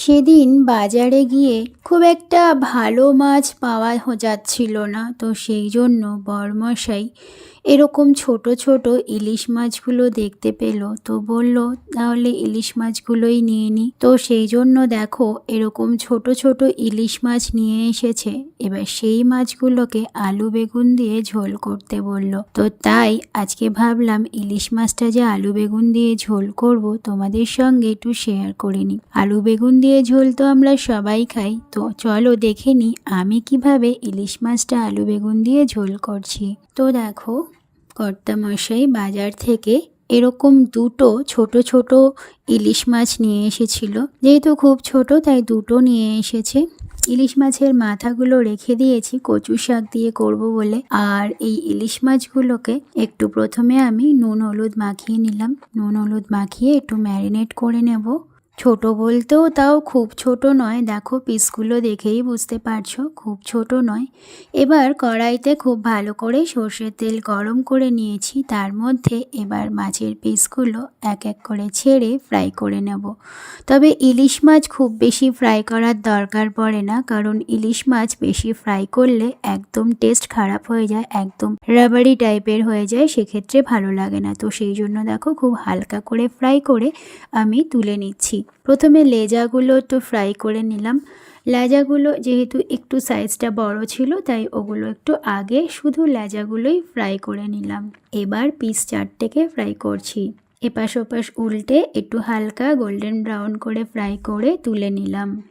সেদিন বাজারে গিয়ে খুব একটা ভালো মাছ পাওয়া যাচ্ছিল না, তো সেই জন্য বরমশাই এরকম ছোট ছোট ইলিশ মাছগুলো দেখতে পেল। তো বলল, তাহলে ইলিশ মাছগুলোই নিয়ে নি। তো সেই জন্য দেখো, এরকম ছোট ছোট ইলিশ মাছ নিয়ে এসেছে। এবার সেই মাছগুলোকে আলু বেগুন দিয়ে ঝোল করতে বলল। তো তাই আজকে ভাবলাম ইলিশ মাছটা যে আলু বেগুন দিয়ে ঝোল করব, তোমাদের সঙ্গে একটু শেয়ার করে নিই আলু বেগুন দিয়ে ঝোল তো আমরা সবাই খাই, তো চলো দেখে নিই আমি কীভাবে ইলিশ মাছটা আলু বেগুন দিয়ে ঝোল করছি। তো দেখো, কর্তামশাই বাজার থেকে এরকম দুটো ছোট ছোট ইলিশ মাছ নিয়ে এসেছিল। যেহেতু খুব ছোট, তাই দুটো নিয়ে এসেছে। ইলিশ মাছের মাথাগুলো রেখে দিয়েছি, কচু শাক দিয়ে করব বলে। আর এই ইলিশ মাছগুলোকে একটু প্রথমে আমি নুন হলুদ মাখিয়ে নিলাম। নুন হলুদ মাখিয়ে একটু ম্যারিনেট করে নেব। ছোট বলতেও তাও খুব ছোট নয়। দেখো পিসগুলো দেখেই বুঝতে পারছ, খুব ছোট নয়। এবার কড়াইতে খুব ভালো করে সর্ষের তেল গরম করে নিয়েছি। তার মধ্যে এবার মাছের পিসগুলো এক এক করে ছেড়ে ফ্রাই করে নেব। তবে ইলিশ মাছ খুব বেশি ফ্রাই করার দরকার পড়ে না, কারণ ইলিশ মাছ বেশি ফ্রাই করলে একদম টেস্ট খারাপ হয়ে যায়, একদম রাবারি টাইপের হয়ে যায়, সেক্ষেত্রে ভালো লাগে না। তো সেই জন্য দেখো খুব হালকা করে ফ্রাই করে আমি তুলে নিচ্ছি। প্রথমে লেজাগুলো একটু ফ্রাই করে নিলাম। লেজাগুলো যেহেতু একটু সাইজটা বড় ছিল, তাই ওগুলো একটু আগে শুধু লেজাগুলোই ফ্রাই করে নিলাম। এবার পিস চারটেকে ফ্রাই করছি। এপাশ ওপাশ উল্টে একটু হালকা গোল্ডেন ব্রাউন করে ফ্রাই করে তুলে নিলাম।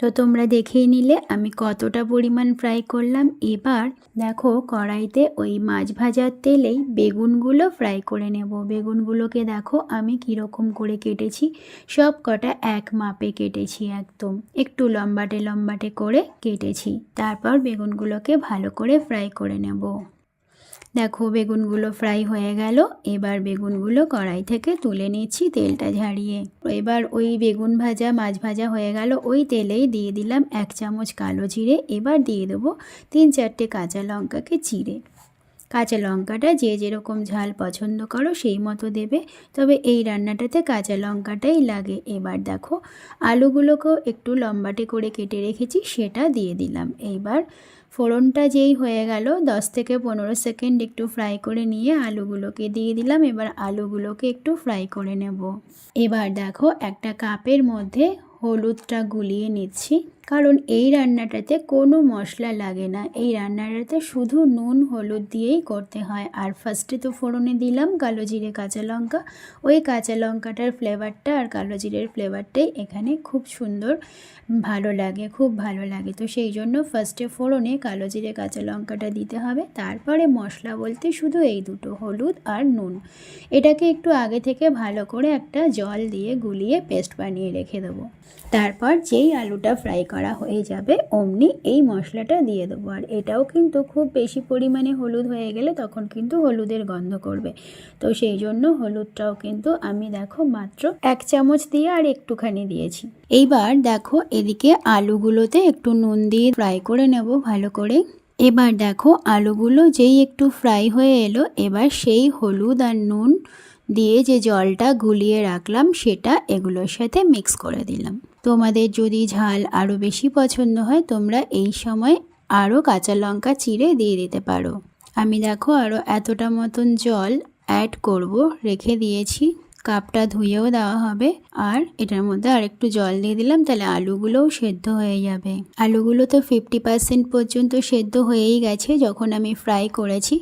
তো তোমরা দেখেই নিলে, আমি কতটা পরিমাণ ফ্রাই করলাম। এবার দেখো কড়াইতে ওই মাছ ভাজার তেলেই বেগুনগুলো ফ্রাই করে নেব। বেগুনগুলোকে দেখো আমি কীরকম করে কেটেছি। সব কটা এক মাপে কেটেছি একদম। একটু লম্বাটে লম্বাটে করে কেটেছি। তারপর বেগুনগুলোকে ভালো করে ফ্রাই করে নেব। দেখো বেগুনগুলো ফ্রাই হয়ে গেল। এবার বেগুনগুলো কড়াই থেকে তুলে নিচ্ছি তেলটা ঝাড়িয়ে। এবার ওই বেগুন ভাজা, মাছ ভাজা হয়ে গেল। ওই তেলেই দিয়ে দিলাম এক চামচ কালো জিরে। এবার দিয়ে দেবো তিন চারটে কাঁচা লঙ্কাকে চিড়ে। কাঁচা লঙ্কাটা যে যেরকম ঝাল পছন্দ করো সেই মতো দেবে। তবে এই রান্নাটাতে কাঁচা লঙ্কাটাই লাগে। এবার দেখো, আলুগুলোকেও একটু লম্বাটে করে কেটে রেখেছি, সেটা দিয়ে দিলাম। এইবার ফোড়নটা যেই হয়ে গেল, দশ থেকে পনেরো সেকেন্ড একটু ফ্রাই করে নিয়ে আলুগুলোকে দিয়ে দিলাম। এবার আলুগুলোকে একটু ফ্রাই করে নেব। এবার দেখো একটা কাপের মধ্যে হলুদটা গুলিয়ে নিচ্ছি। কারণ এই রান্নাটাতে কোনো মশলা লাগে না। এই রান্নাটাতে শুধু নুন, হলুদ দিয়েই করতে হয়। আর ফার্স্টে তো ফোড়নে দিলাম কালো জিরে, কাঁচা লঙ্কা। ওই কাঁচা লঙ্কাটার ফ্লেভারটা আর কালো জিরের ফ্লেভারটাই এখানে খুব সুন্দর ভালো লাগে, খুব ভালো লাগে। তো সেই জন্য ফার্স্টে ফোড়নে কালো জিরে, কাঁচা লঙ্কাটা দিতে হবে। তারপরে মশলা বলতে শুধু এই দুটো, হলুদ আর নুন। এটাকে একটু আগে থেকে ভালো করে একটা জল দিয়ে গুলিয়ে পেস্ট বানিয়ে রেখে দেবো। তারপর যেই আলুটা ফ্রাই করা হয়ে যাবে, অমনি এই মশলাটা দিয়ে দেবো। আর এটাও কিন্তু খুব বেশি পরিমাণে হলুদ হয়ে গেলে তখন কিন্তু হলুদের গন্ধ করবে। তো সেই জন্য হলুদটাও কিন্তু আমি দেখো মাত্র এক চামচ দিয়ে আর একটুখানি দিয়েছি। এইবার দেখো এদিকে আলুগুলোতে একটু নুন দিয়ে ফ্রাই করে নেব ভালো করে। এবার দেখো আলুগুলো যেই একটু ফ্রাই হয়ে এলো, এবার সেই হলুদ আর নুন দিয়ে যে জলটা গুলিয়ে রাখলাম, সেটা এগুলোর সাথে মিক্স করে দিলাম। তোমাদের যদি ঝাল আরও বেশি পছন্দ হয়, তোমরা এই সময় আরও কাঁচা লঙ্কা চিড়ে দিয়ে দিতে পারো। আমি দেখো আরও এতটা মতন জল অ্যাড করব, রেখে দিয়েছি। কাপটা ধুয়েও দেওয়া হবে। আর এটার মধ্যে আর একটু জল দিয়ে দিলাম, তাহলে আলুগুলোও সেদ্ধ হয়ে যাবে। আলুগুলো তো ফিফটি পার্সেন্ট পর্যন্ত সেদ্ধ হয়েই গেছে, যখন আমি ফ্রাই করেছি।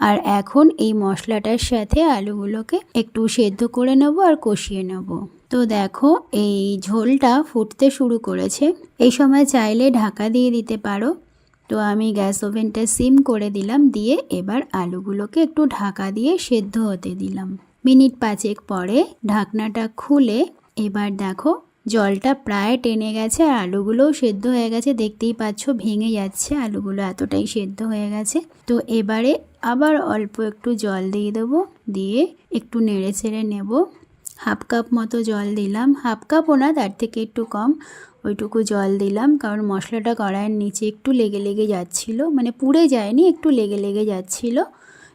আর এখন এই মশলাটার সাথে আলুগুলোকে একটু সেদ্ধ করে নেব আর কষিয়ে নেব। তো দেখো, এই ঝোলটা ফুটতে শুরু করেছে। এই সময় চাইলে ঢাকা দিয়ে দিতে পারো। তো আমি গ্যাস ওভেনটা সিম করে দিলাম, দিয়ে এবার আলুগুলোকে একটু ঢাকা দিয়ে সেদ্ধ হতে দিলাম। মিনিট পাঁচেক পরে ঢাকনাটা খুলে এবার দেখো, জলটা প্রায় টেনে গেছে, আর আলুগুলোও সেদ্ধ হয়ে গেছে। দেখতেই পাচ্ছ, ভেঙে যাচ্ছে, আলুগুলো এতটাই সেদ্ধ হয়ে গেছে। তো এবারে আবার অল্প একটু জল দিয়ে দেবো, দিয়ে একটু নেড়ে ছেড়ে নেব। হাফ কাপ মতো জল দিলাম। হাফ কাপও না, তার থেকে একটু কম ওইটুকু জল দিলাম। কারণ মশলাটা কড়াইয়ের নিচে একটু লেগে লেগে যাচ্ছিল। মানে পুড়ে যায়নি, একটু লেগে লেগে যাচ্ছিল।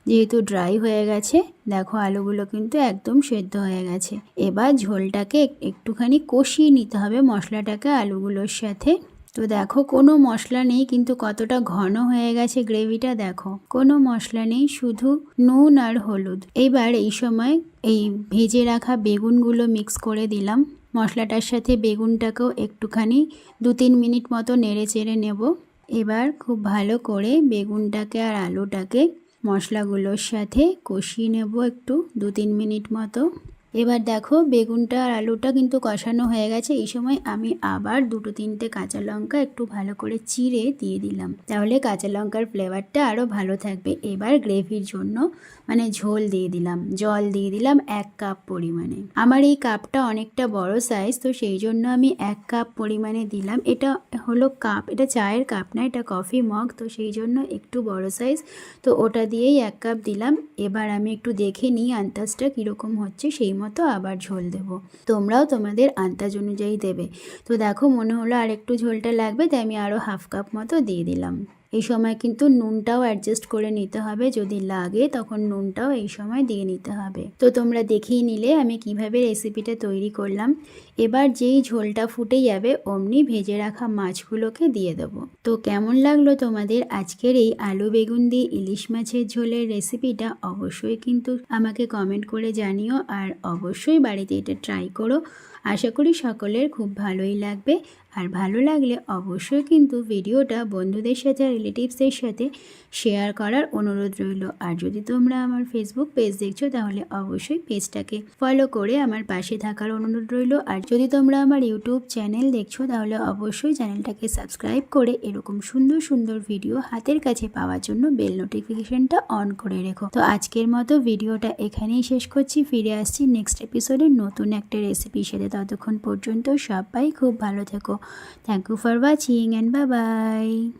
যেহেতু ড্রাই হয়ে গেছে, দেখো আলুগুলো কিন্তু একদম সেদ্ধ হয়ে গেছে। এবার ঝোলটাকে একটুখানি কষিয়ে নিতে হবে মশলাটাকে আলুগুলোর সাথে। তো দেখো, কোনো মশলা নেই, কিন্তু কতটা ঘন হয়ে গেছে গ্রেভিটা দেখো। কোনো মশলা নেই, শুধু নুন আর হলুদ। এইবার এই সময় এই ভেজে রাখা বেগুনগুলো মিক্স করে দিলাম। মশলাটার সাথে বেগুনটাকেও একটুখানি দু তিন মিনিট মতো নেড়ে চেড়ে নেব। এবার খুব ভালো করে বেগুনটাকে আর আলুটাকে মশলাগুলোর সাথে কষিয়ে নেব একটু দু তিন মিনিট মতো। এবার দেখো, বেগুনটা আর আলুটা কিন্তু কষানো হয়ে গেছে। এই সময় আমি আবার দুটো তিনটে কাঁচা লঙ্কা একটু ভালো করে চিড়ে দিয়ে দিলাম। তাহলে কাঁচা লঙ্কার ফ্লেভারটা আরও ভালো থাকবে। এবার গ্রেভির জন্য মানে ঝোল দিয়ে দিলাম। জল দিয়ে দিলাম এক কাপ পরিমাণে। আমার এই কাপটা অনেকটা বড় সাইজ তো সেই জন্য আমি এক কাপ পরিমাণে দিলাম। এটা হলো কাপ এটা চায়ের কাপ না, এটা কফি মগ তো সেই জন্য একটু বড় সাইজ তো ওটা দিয়েই এক কাপ দিলাম। এবার আমি একটু দেখে নিই আন্দাজটা কীরকম হচ্ছে। সেই মতো আবার ঝোল দেব। তোমরাও তোমাদের আন্দাজ অনুযায়ী দেবে। তো দেখো মনে হলো আর একটু ঝোলটা লাগবে, তাই আমি আরও হাফ কাপ মতো দিয়ে দিলাম। এই সময় কিন্তু নুনটাও অ্যাডজাস্ট করে নিতে হবে। যদি লাগে, তখন নুনটাও এই সময় দিয়ে নিতে হবে। তো তোমরা দেখেই নিলে আমি কীভাবে রেসিপিটা তৈরি করলাম। এবার যেই ঝোলটা ফুটে যাবে, অমনি ভেজে রাখা মাছগুলোকে দিয়ে দেবো। তো কেমন লাগল তোমাদের আজকের এই আলু বেগুন দিয়ে ইলিশ মাছের ঝোলের রেসিপিটা অবশ্যই কিন্তু আমাকে কমেন্ট করে জানিও। আর অবশ্যই বাড়িতে এটা ট্রাই করো। আশা করি সকলের খুব ভালোই লাগবে। আর ভালো লাগলে অবশ্যই কিন্তু ভিডিওটা বন্ধুদের সাথে আর রিলেটিভসদের সাথে শেয়ার করার অনুরোধ রইল। আর যদি তোমরা আমার ফেসবুক পেজ দেখছ, তাহলে অবশ্যই পেজটাকে ফলো করে আমার পাশে থাকার অনুরোধ রইল। আর যদি তোমরা আমার ইউটিউব চ্যানেল দেখছ, তাহলে অবশ্যই চ্যানেলটাকে সাবস্ক্রাইব করে এরকম সুন্দর সুন্দর ভিডিও হাতের কাছে পাওয়ার জন্য বেল নোটিফিকেশনটা অন করে রেখো। তো আজকের মতো ভিডিওটা এখানেই শেষ করছি। ফিরে আসছি নেক্সট এপিসোডে নতুন একটা রেসিপির সাথে। ততক্ষণ পর্যন্ত সবাই খুব ভালো থেকো। Thank you for watching and bye-bye.